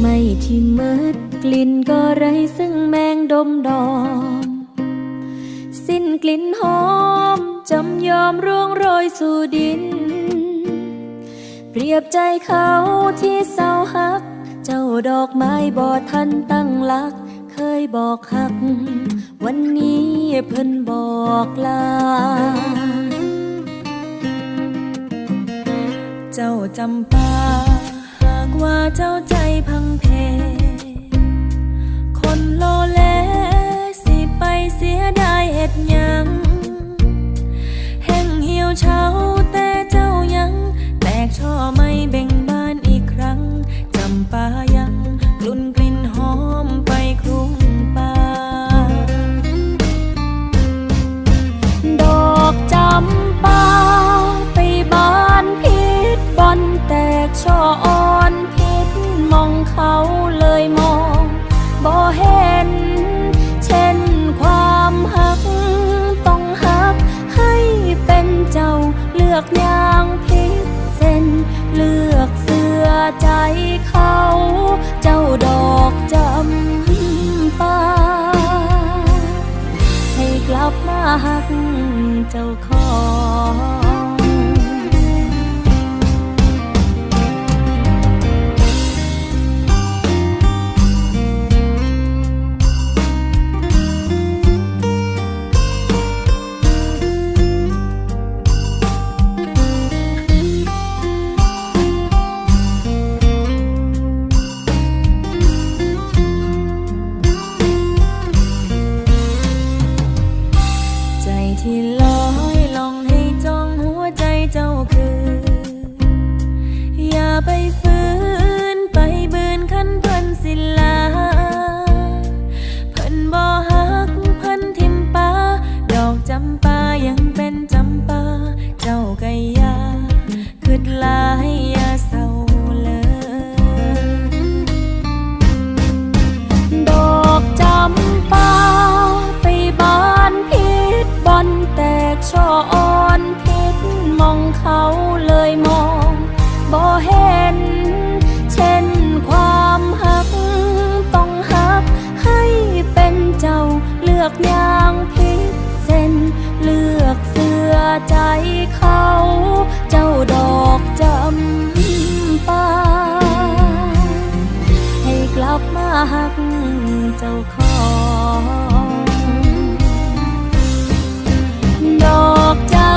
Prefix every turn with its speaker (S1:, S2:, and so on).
S1: ไม่ที่มืดกลิ่นก็ไรซึ่งแมงดมดอม สิ้นกลิ่นหอมจำยอมร่วงโรยสู่ดิน เปรียบใจเขาที่เศร้าหัก เจ้าดอกไม้บอทันตั้งลัก เคยบอกหัก วันนี้เพิ่นบอกลา เจ้าจำปา ว่าเจ้าใจพังเพ คนโลเลสิไปเสียดายเห็ดยังแห่งเหี่ยวเช้าแต่เจ้ายัง แตกช่อไม่เบ่งบานอีกครั้งจำปายังกลุ่น ลือกยางพิเศษเลือกเสื้อใจเขา เจ้าดอกจำปาให้กลับมาหักเจ้าขอ เจ้ หักเจ้าของดอ